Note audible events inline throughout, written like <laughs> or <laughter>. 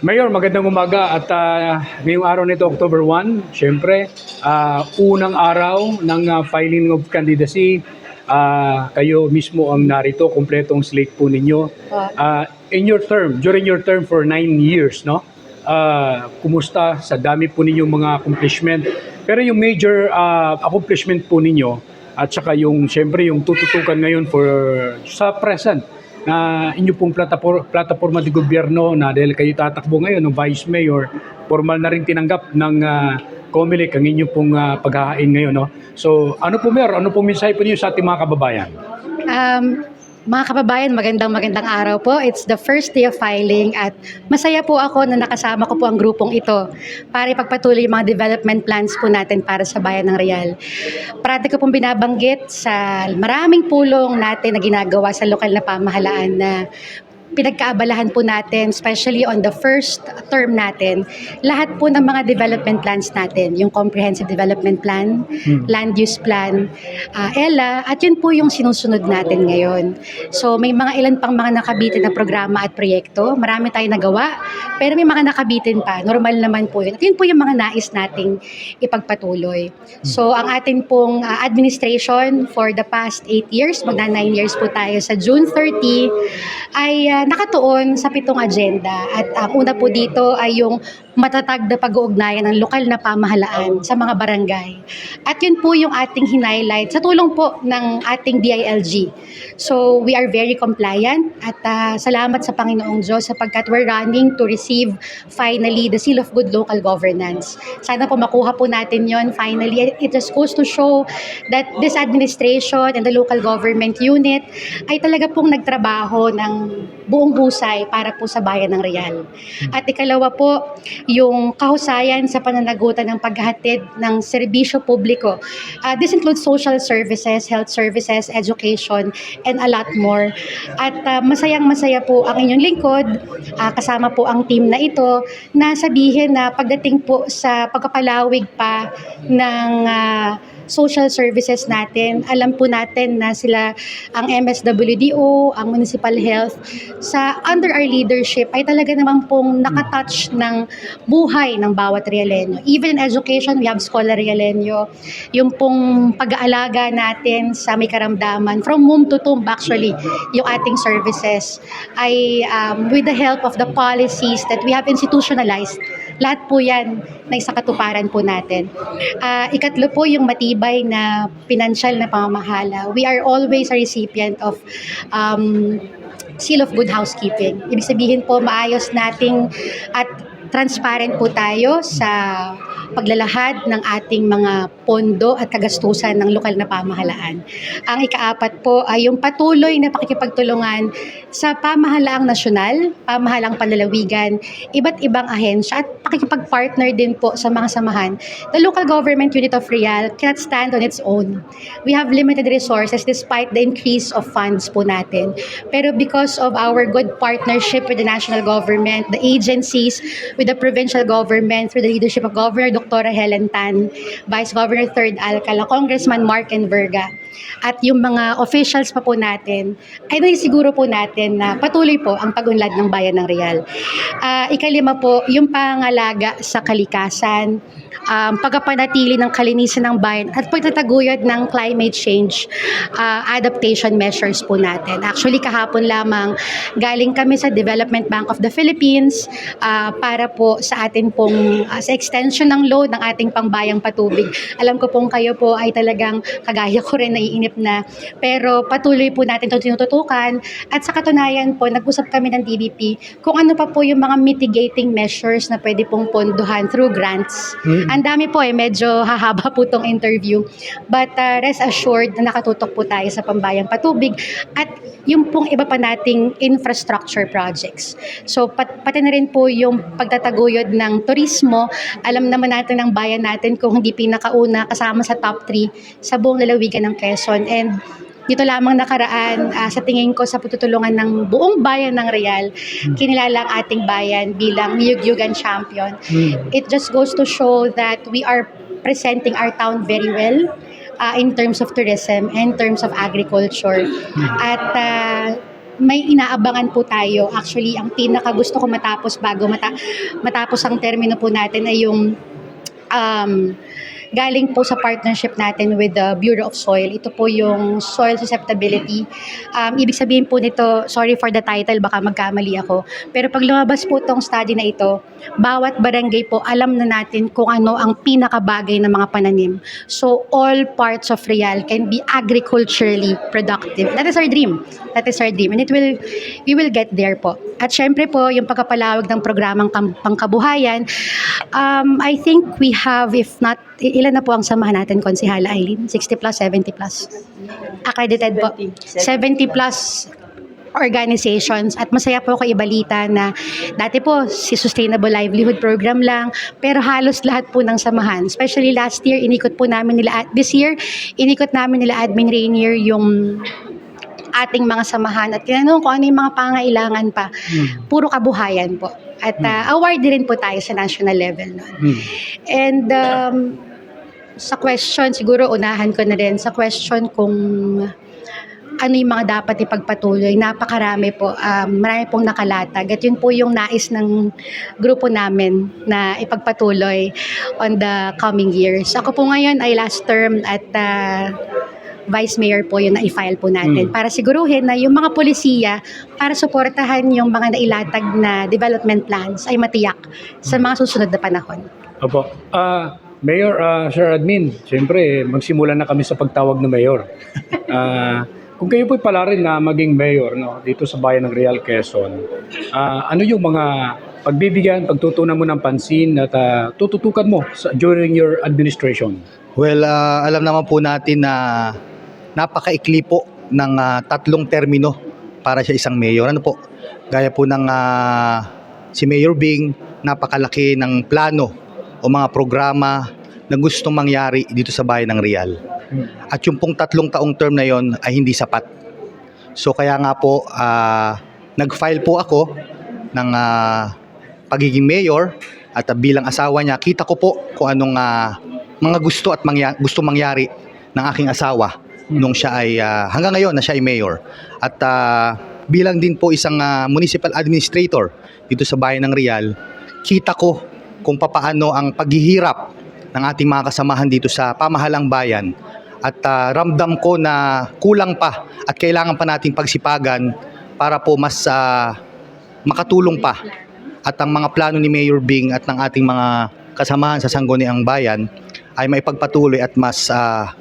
Mayor, magandang umaga at ah, ngayong araw nito, October 1, syempre, ah, unang araw ng ah, filing of candidacy. Ah, kayo mismo ang narito, kumpletong slate po ninyo. Ah, in your term, during your term for nine years, no? Ah, kumusta sa dami po ninyong mga accomplishment? Pero yung major ah, accomplishment po ninyo at saka yung syempre yung tututukan ngayon for sa present na inyo pong platapor, plataforma de gobyerno na dahil kayo tatakbo ngayon ng Vice Mayor, formal na rin tinanggap ng uh, COMELEC ang inyo pong ah, paghahain ngayon. No? So ano po Mayor, ano pong mensahe po niyo sa ating mga kababayan? Um, mga kababayan, magandang magandang araw po. It's the first day of filing at masaya po ako na nakasama ko po ang grupong ito para ipagpatuloy yung mga development plans po natin para sa bayan ng Real. Parati ko pong binabanggit sa maraming pulong natin na ginagawa sa lokal na pamahalaan na pinagkaabalahan po natin, especially on the first term natin, lahat po ng mga development plans natin, yung Comprehensive Development Plan, Land Use Plan, ah, ELA, at yun po yung sinusunod natin ngayon. So may mga ilan pang mga nakabitin na programa at proyekto, marami tayong nagawa, pero may mga nakabitin pa, normal naman po yun. At yun po yung mga nais nating ipagpatuloy. So ang atin pong ah, administration for the past 8 years, magna 9 years po tayo sa June 30, ay ah, nakatuon sa pitong agenda. At ang una po dito ay yung matatag na pag-uugnayan ng lokal na pamahalaan sa mga barangay. At yun po yung ating hinighlight sa tulong po ng ating DILG. So we are very compliant at ah, salamat sa Panginoong Diyos sapagkat we're running to receive finally the seal of good local governance. Sana po makuha po natin yon finally. It just goes to show that this administration and the local government unit ay talaga pong nagtrabaho ng buong husay para po sa bayan ng Real. At ikalawa po, yung kahusayan sa pananagutan ng paghahatid ng serbisyo publiko. Uh, this includes social services, health services, education, and a lot more. At uh, masayang masaya po ang inyong lingkod, uh, kasama po ang team na ito, na sabihin na pagdating po sa pagkapalawig pa ng uh, social services natin. Alam po natin na sila ang MSWDO, ang Municipal Health, sa under our leadership ay talaga naman pong nakatouch ng buhay ng bawat Realenyo. Even in education, we have Scholar Realenyo. Yung pong pag-aalaga natin sa may karamdaman, from womb to tomb actually, yung ating services ay um, with the help of the policies that we have institutionalized. Lahat po yan na isa katuparan po natin. Ah, ikatlo po yung matibay na financial na pamamahala. We are always a recipient of um, seal of good housekeeping. Ibig sabihin po maayos nating at transparent po tayo sa paglalahad ng ating mga pondo at kagastusan ng lokal na pamahalaan. Ang ikaapat po ay yung patuloy na pakikipagtulungan sa pamahalaang nasyonal, pamahalaang panlalawigan, iba't ibang ahensya at pakikipagpartner din po sa mga samahan. The local government unit of Real cannot stand on its own. We have limited resources despite the increase of funds po natin. Pero because of our good partnership with the national government, the agencies, with the provincial government, through the leadership of Governor Dr. Helen Tan, Vice Governor 3rd Alcala, Congressman Mark Enverga, at yung mga officials pa po natin, ay nasisiguro po natin na patuloy po ang pag-unlad ng bayan ng Real. Ah, ikalima po, yung pangalaga sa kalikasan, um, pagpapanatili ng kalinisan ng bayan at pagtataguyod ng climate change ah, adaptation measures po natin. Actually, kahapon lamang galing kami sa Development Bank of the Philippines ah, para po sa atin pong ah, sa extension ng load ng ating pangbayang patubig. Alam ko pong kayo po ay talagang kagaya ko rin naiinip na pero patuloy po natin itong tinututukan at sa katunayan po nag-usap kami ng DBP kung ano pa po yung mga mitigating measures na pwede pong pondohan through grants. Ang dami po eh, medyo <laughs> hahaba po tong interview. But uh, rest assured na nakatutok po tayo sa pambayang patubig at yung pong iba pa nating infrastructure projects. So pat, pati na rin po yung pagtataguyod ng turismo, alam naman natin ng bayan natin kung hindi pinakauna kasama sa top 3 sa buong lalawigan ng Quezon. And dito lamang nakaraan, ah, sa tingin ko sa pagtutulungan ng buong bayan ng Real, kinilala ang ating bayan bilang Niyugyugan champion. It just goes to show that we are presenting our town very well uh, in terms of tourism, in terms of agriculture. At uh, may inaabangan po tayo. Actually, ang pinaka gusto ko matapos bago mata- matapos ang termino po natin ay yung um, galing po sa partnership natin with the Bureau of Soil. Ito po yung soil susceptibility. Um, ibig sabihin po nito, sorry for the title, baka magkamali ako. Pero pag lumabas po itong study na ito, bawat barangay po alam na natin kung ano ang pinakabagay ng mga pananim. So all parts of Real can be agriculturally productive. That is our dream. That is our dream. And it will, we will get there po. At syempre po, yung pagkapalawag ng programang pangkabuhayan, um, I think we have, if not, ilan na po ang samahan natin, Konsihala Eileen? 60 plus, 70 plus? Accredited po. 70 plus organizations at masaya po ako ibalita na dati po si Sustainable Livelihood Program lang pero halos lahat po ng samahan especially last year inikot po namin nila at this year inikot namin nila Admin Rainier yung ating mga samahan at tinanong kung ano yung mga pangailangan pa puro kabuhayan po at uh, award din po tayo sa national level noon Hmm. And um, sa question, siguro unahan ko na rin, sa question kung ano yung mga dapat ipagpatuloy, napakarami po, um, marami pong nakalatag. At yun po yung nais ng grupo namin na ipagpatuloy on the coming years. Ako po ngayon ay last term at uh, Vice Mayor po yung na-file po natin Mm. para siguruhin na yung mga polisiya para suportahan yung mga nailatag na development plans ay matiyak sa mga susunod na panahon. Opo. Ah, Mayor, ah, Sir Admin, siyempre, magsimula na kami sa pagtawag ng Mayor. <laughs> Ah, kung kayo po'y pala rin na maging Mayor no, dito sa bayan ng Real Quezon, ah, ano yung mga pagbibigyan, pagtutunan mo ng pansin at ah, tututukan mo sa, during your administration? Well, ah, alam naman po natin na napakaikli po ng ah, tatlong termino para sa isang mayor. Ano po? Gaya po ng ah, si Mayor Bing, napakalaki ng plano o mga programa na gustong mangyari dito sa bayan ng Real. At yung pong tatlong taong term na yon ay hindi sapat. So kaya nga po, ah, nag-file po ako ng ah, pagiging mayor at ah, bilang asawa niya, kita ko po kung anong ah, mga gusto at mangya- gusto mangyari ng aking asawa nung siya ay ah, hanggang ngayon na siya ay mayor. At ah, bilang din po isang ah, municipal administrator dito sa bayan ng Real, kita ko kung papaano ang paghihirap ng ating mga kasamahan dito sa pamahalang bayan at ah, ramdam ko na kulang pa at kailangan pa nating pagsipagan para po mas ah, makatulong pa at ang mga plano ni Mayor Bing at ng ating mga kasamahan sa Sangguniang Bayan ay maipagpatuloy at mas ah,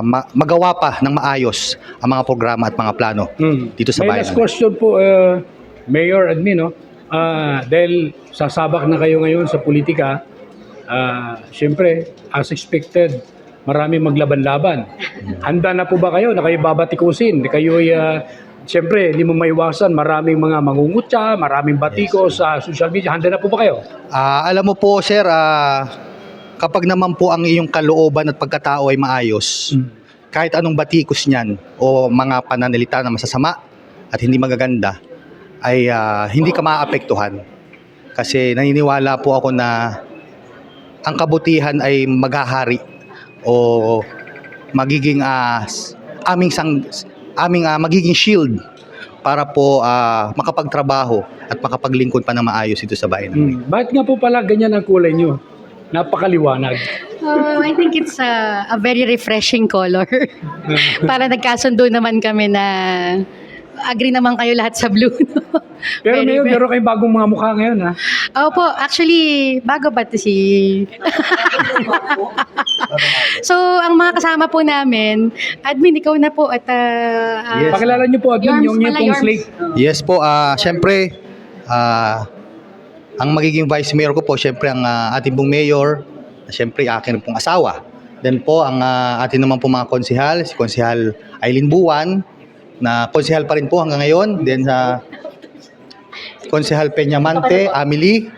ma- magawa pa ng maayos ang mga programa at mga plano Hmm. dito sa May bayan. last question po, uh, Mayor Admin, no? Ah, dahil sasabak na kayo ngayon sa politika, ah, siyempre, as expected, marami maglaban-laban. Handa na po ba kayo na kayo babatikusin? Kayo ay, ah, siyempre, hindi mo maiwasan, maraming mga mangungutya, maraming batiko sa social media. Handa na po ba kayo? Ah, alam mo po sir, ah, kapag naman po ang iyong kalooban at pagkatao ay maayos, kahit anong batikos niyan o mga pananalita na masasama at hindi magaganda ay ah, hindi ka maapektuhan. Kasi naniniwala po ako na ang kabutihan ay maghahari o magiging s- aming sang aming ah, magiging shield para po ah, makapagtrabaho at makapaglingkod pa ng maayos ito sa bayan. Hmm. Bakit nga po pala ganyan ang kulay nyo? Napakaliwanag. Oh, I think it's a, a very refreshing color. <laughs> Para nagkasundo naman kami na agree naman kayo lahat sa blue. no? Pero Very, Mayor, meron kayong bagong mga mukha ngayon, ha? Opo, actually, bago ba to si... <laughs> so, ang mga kasama po namin, admin, ikaw na po at... ah, ah, Yes. Pakilala niyo po, Admin, Yorms yung yung pala, pong slate. Yes po, ah syempre, ah, ang magiging vice mayor ko po, syempre ang ah, ating pong mayor, syempre akin pong asawa. Then po, ang ah, atin naman po mga konsihal, si konsihal Aileen Buwan, na konsihal pa rin po hanggang ngayon. Then sa konsihal Peñamante, Amelie,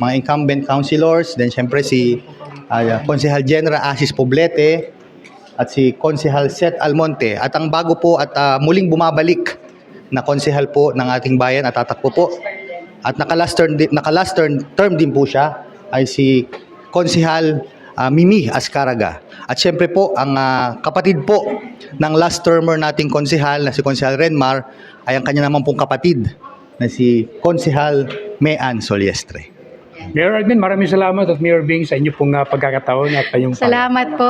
mga incumbent councilors, then syempre si ah, konsihal General Asis Poblete, at si Konsehal Seth Almonte. At ang bago po at ah, muling bumabalik na konsehal po ng ating bayan at tatakbo po. At naka-last term, naka-last term, term din po siya ay si Konsehal ah, Mimi Ascaraga. At syempre po, ang ah, kapatid po ng last termer nating konsehal na si Konsehal Renmar ay ang kanya naman pong kapatid na si Konsehal Mean Soliestre. Mayor Admin, maraming salamat at Mayor Bing sa inyo pong ah, pagkakataon at kayong Salamat po.